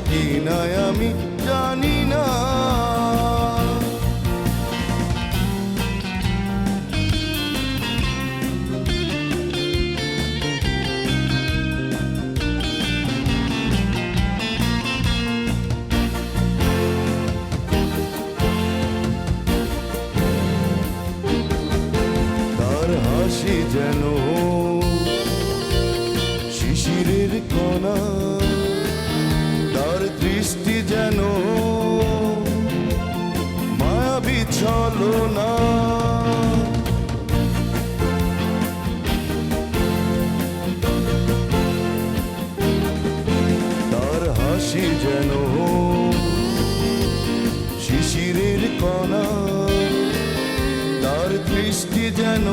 কি না আমি জানি না। হাসি যেন শিশিরের কণা। দৃষ্টি যেন মায়াবী চলো না তার হাসি যেন শিশিরের কণা। তার দৃষ্টি যেন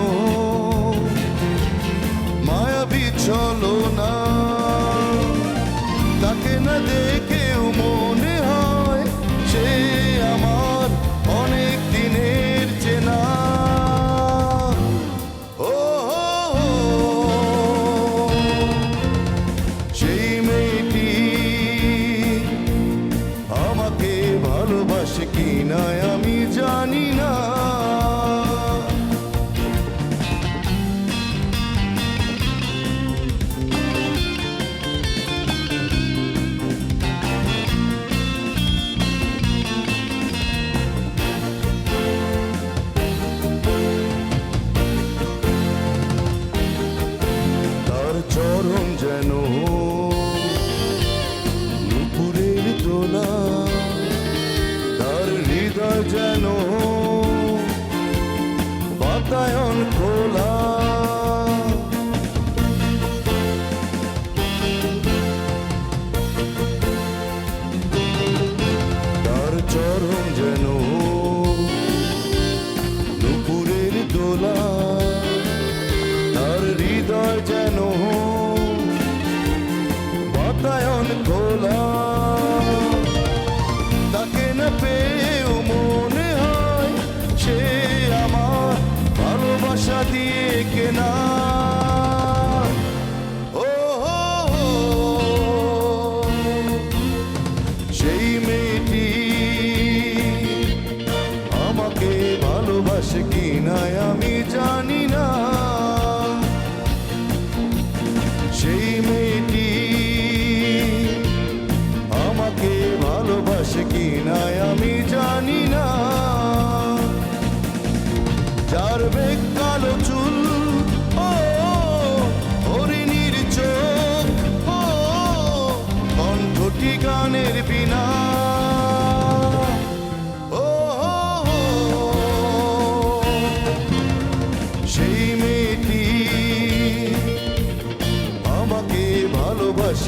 হৃদয় যেন বাতায়ন খোলা। দোলা। যেন বাতায়ন খোলা। আশা দিয়ে কেনা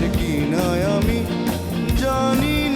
আছে কি না আমি জানি